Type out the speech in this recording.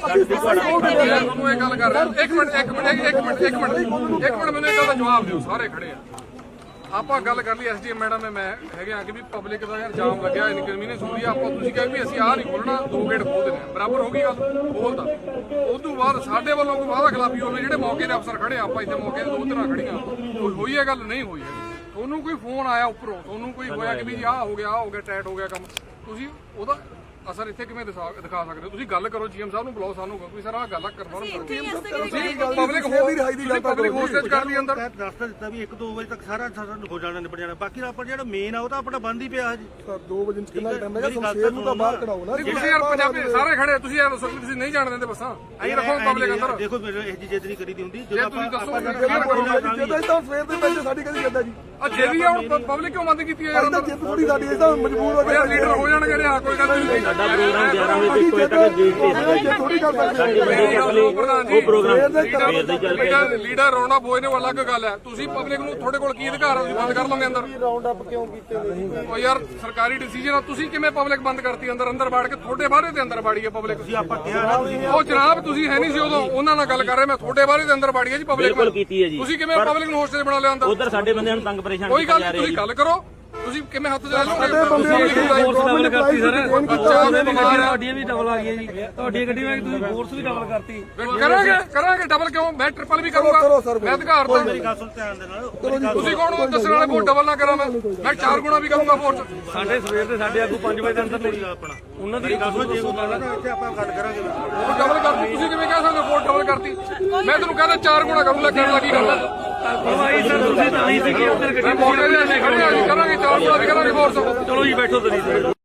ਤੁਹਾਨੂੰ ਇਹ ਗੱਲ ਕਰ ਰਿਹਾ ਇੱਕ ਮਿੰਟ ਇੱਕ ਮਿੰਟ ਇੱਕ ਮਿੰਟ ਇੱਕ ਮਿੰਟ ਇੱਕ ਮਿੰਟ ਮੈਨੂੰ ਇਹ ਜਵਾਬ ਦਿਓ ਸਾਰੇ ਖੜੇ ਆ ਆਪਾਂ ਗੱਲ ਕਰ ਲਈ ਐਸਡੀਐਮ ਮੈਡਮ ਨੇ ਮੈਂ ਹੈਗੇ ਆ ਕਿ ਵੀ ਪਬਲਿਕ ਦਾ ਯਾਰ ਜਾਮ ਲੱਗਿਆ ਇਨਕਨਵੀਨੀਅੰਸ ਹੋ ਰਹੀ ਆ ਆਪਾਂ ਤੁਸੀਂ ਕਹੇ ਵੀ ਅਸੀਂ ਆਹ ਨਹੀਂ ਖੋਲਣਾ ਦੋ ਗੇਟ ਖੋਲ ਦੇਣੇ ਆ। ਬਰਾਬਰ ਹੋ ਗਈ ਗੱਲ ਖੋਲਦਾ ਉਸ ਤੋਂ ਬਾਅਦ ਸਾਡੇ ਵੱਲੋਂ ਕੋਈ ਵਾਅਦਾ ਖਿਲਾਫੀ ਹੋਵੇ ਜਿਹੜੇ ਮੌਕੇ ਦੇ ਅਫਸਰ ਖੜੇ ਆਪਾਂ ਇੱਥੇ ਮੌਕੇ ਤੇ ਦੋ ਤਰ੍ਹਾਂ ਖੜੀਆਂ ਕੋਈ ਹੋਈ ਹੈ ਗੱਲ ਨਹੀਂ ਹੋਈ ਹੈ ਤੁਹਾਨੂੰ ਕੋਈ ਫੋਨ ਆਇਆ ਉੱਪਰੋਂ ਤੁਹਾਨੂੰ ਕੋਈ ਹੋਇਆ ਕਿ ਵੀ ਆਹ ਹੋ ਗਿਆ ਆਹ ਹੋ ਗਿਆ ਟੈਟ ਹੋ ਗਿਆ ਕੰਮ ਤੁਸੀਂ ਉਹਦਾ ਅਸਰ ਇੱਥੇ ਕਿਵੇਂ ਦਿਖਾ ਦਿਖਾ ਸਕਦੇ ਹੋ? ਤੁਸੀਂ ਗੱਲ ਕਰੋ ਜੀਐਮ ਸਾਹਿਬ ਨੂੰ ਬੁਲਾਓ ਸਾਨੂੰ ਕੋਈ ਸਰ ਆਹ ਗੱਲ ਕਨਫਰਮ ਕਰੋ। ਤੁਸੀਂ ਪਬਲਿਕ ਹੋ। ਰਿਹਾਈ ਦੀ ਗੱਲ ਤਾਂ ਪਬਲਿਕ ਹੋਸਟੇਜ ਕਰ ਲਈ ਅੰਦਰ। ਰਸਤਾ ਦਿੱਤਾ ਵੀ 1-2 ਵਜੇ ਤੱਕ ਸਾਰਾ ਸਾਰਾ ਹੋ ਜਾਣਾ ਨਿਬੜ ਜਾਣਾ। ਬਾਕੀ ਆਪਾਂ ਜਿਹੜਾ ਮੇਨ ਆ ਉਹ ਤਾਂ ਆਪਣਾ ਬੰਦ ਹੀ ਪਿਆ ਹਜੇ। ਸਰ 2 ਵਜੇ ਕਿੰਨਾ ਟਾਈਮ ਹੈਗਾ? ਸ਼ਮਸ਼ੇਰ ਨੂੰ ਤਾਂ ਬਾਹਰ ਕਢਾਓ ਨਾ। ਤੁਸੀਂ ਯਾਰ ਪੰਜਾਬੀ ਸਾਰੇ ਖੜੇ ਆ, ਤੁਸੀਂ ਯਾਰ ਦੱਸੋ ਵੀ ਤੁਸੀਂ ਨਹੀਂ ਜਾਣ ਦਿੰਦੇ ਬੱਸਾਂ। ਐਂ ਰੱਖੋ ਪਬਲਿਕ ਅੰਦਰ। ਦੇਖੋ ਮੇਰੇ ਇਹ ਜੀ ਜਿੱਦ ਨਹੀਂ ਕਰੀਦੀ ਹੁੰਦੀ। ਜੇ ਤੁਸੀਂ ਦੱਸੋ ਆਪਾਂ ਵੀ ਕਰੋਗੇ ਜਦੋਂ ਤਾਂ ਸਵੇਰ ਦੇ ਵਿੱਚ ਸਾਡੀ ਕਦੀ ਜਾਂਦਾ ਜੀ। ਆ ਜੇ ਵੀ ਆ ਹੁਣ ਪਬਲਿਕ ਕਿਉਂ ਬੰਦ ਕੀਤੀ ਹੈ ਯਾਰ ਅੰਦਰ? ਜਿੱਦ ਥੋੜੀ ਸਾਡੀ ਇਹ ਤਾਂ ਮਜਬੂਰ ਹੋ ਗਏ ਲੀਡਰ ਹੋ ਜਾਣਗੇ। ਨੇ ਆ ਕੋਈ ਗੱਲ ਨਹੀਂ। ਸਾਡਾ ਪ੍ਰੋਗਰਾਮ 11 ਵਜੇ ਤੱਕ ਕੋਈ ਤੱਕ ਗੇਟ ਤੇ ਥੋੜੀ ਗੱਲ ਸਕਦੇ ਉਹ ਪ੍ਰੋਗਰਾਮ ਲੀਡਰ ਰੋਣਾ ਬੋਏ ਨੇ ਉਹ ਅਲੱਗ ਗੱਲ ਹੈ। ਤੁਸੀਂ ਪਬਲਿਕ ਨੂੰ ਤੁਹਾਡੇ ਕੋਲ ਕੀ ਅਧਿਕਾਰ ਹੈ? ਤੁਸੀਂ ਬੰਦ ਕਰ ਲਓਗੇ ਅੰਦਰ। ਰਾਉਂਡ ਅਪ ਕਿਉਂ ਕੀਤੇ ਨਹੀਂ ਉਹ ਯਾਰ ਸਰਕਾਰੀ ਡਿਸੀਜਨ ਆ। ਤੁਸੀਂ ਕਿਵੇਂ ਪਬਲਿਕ ਬੰਦ ਕਰਤੀ? ਅੰਦਰ ਅੰਦਰ ਵੜ ਕੇ ਤੁਹਾਡੇ ਬਾਰੇ ਦੇ ਅੰਦਰ ਵਾੜੀ ਹੈ ਪਬਲਿਕ। ਆਪਾਂ ਕਿਹਾ ਉਹ ਜਨਾਬ ਤੁਸੀਂ ਹੈ ਨਹੀਂ ਸੀ ਉਦੋਂ। ਉਹਨਾਂ ਨਾਲ ਗੱਲ ਕਰ ਰਹੇ। ਮੈਂ ਤੁਹਾਡੇ ਬਾਰੇ ਦੇ ਅੰਦਰ ਹੈ ਜੀ ਪਬਲਿਕ ਬਿਲਕੁਲ ਕੀਤੀ ਹੈ ਜੀ। ਤੁਸੀਂ ਕਿਵੇਂ ਪਬਲਿਕ ਨੂੰ ਹੋਸਟੇਜ ਬਣਾ ਲਿਆ ਅੰਦਰ? ਉਧਰ ਸਾਡੇ ਬੰਦਿਆਂ ਨੂੰ ਤੰਗ ਪਰੇਸ਼ਾਨ ਕੋਈ ਗੱਲ ਤੁਸੀਂ ਗੱਲ ਕਰੋ। ਤੁਸੀਂ ਕਿਵੇਂ ਹੱਥ ਚਲਾ ਲਓਗੇ ਫੋਰਸ ਡਬਲ ਕਰਤੀ ਸਰ ਬੱਚਾ ਬਿਮਾਰ ਆ ਤੁਹਾਡੀਆਂ ਵੀ ਡਬਲ ਆ ਗਈਆਂ ਜੀ। ਤੁਹਾਡੀ ਗੱਡੀ ਵਿੱਚ ਤੁਸੀਂ ਫੋਰਸ ਵੀ ਡਬਲ ਕਰਤੀ। ਕਰਾਂਗੇ ਕਰਾਂਗੇ ਡਬਲ ਕਿਉਂ? ਮੈਂ ਟ੍ਰਿਪਲ ਵੀ ਕਰੂੰਗਾ। ਮੈਂ ਅਧਿਕਾਰ ਤਾਂ ਮੇਰੀ ਗੱਲ ਸੁਣ ਧਿਆਨ ਦੇ ਨਾਲ। ਤੁਸੀਂ ਕੌਣ ਹੋ? ਦੱਸਣ ਵਾਲੇ ਵੋਟ ਡਬਲ ਨਾ ਕਰਾਂ ਮੈਂ। ਮੈਂ ਚਾਰ ਗੁਣਾ ਵੀ ਕਰੂੰਗਾ ਵੋਟ ਸਾਡੇ ਸਵੇਰ ਦੇ ਸਾਡੇ ਆਗੂ 5 ਵਜੇ ਦੇ ਅੰਦਰ ਨਹੀਂ ਆਪਣਾ ਉਹਨਾਂ ਦੀ ਗੱਲ ਸੁਣ ਜੇ ਕੋਈ ਗੱਲ ਆਪਾਂ ਗੱਲ ਕਰਾਂਗੇ। ਵੋਟ ਡਬਲ ਕਰਤੀ। ਤੁਸੀਂ ਕਿਵੇਂ ਕਹਿ ਸਕਦੇ ਵੋਟ ਡਬਲ ਕਰਤੀ? ਮੈਂ ਤੈਨੂੰ ਕਹਿੰਦਾ ਚਾਰ ਗੁਣਾ ਕਰੂੰਗਾ ਕਰਨ ਲੱਗੀ ਗੱਲ ਭਾਈ ਸਰ ਤੁਸੀਂ ਤਾਂ ਹੀ ਸੀ ਕਿ ਉੱਧਰ ਗੱਡੀ ਮੈਂ ਮੌਕੇ ਤੇ ਅਸੀਂ ਖੜੇ ਆ ਜੀ ਕਰਾਂਗੇ ਚਾਰ ਗੁਣਾ ਵੀ ਕਰਾਂਗੇ ਫੋਰਸ ਚਲੋ ਜੀ ਬੈਠੋ ਤੁਸੀਂ।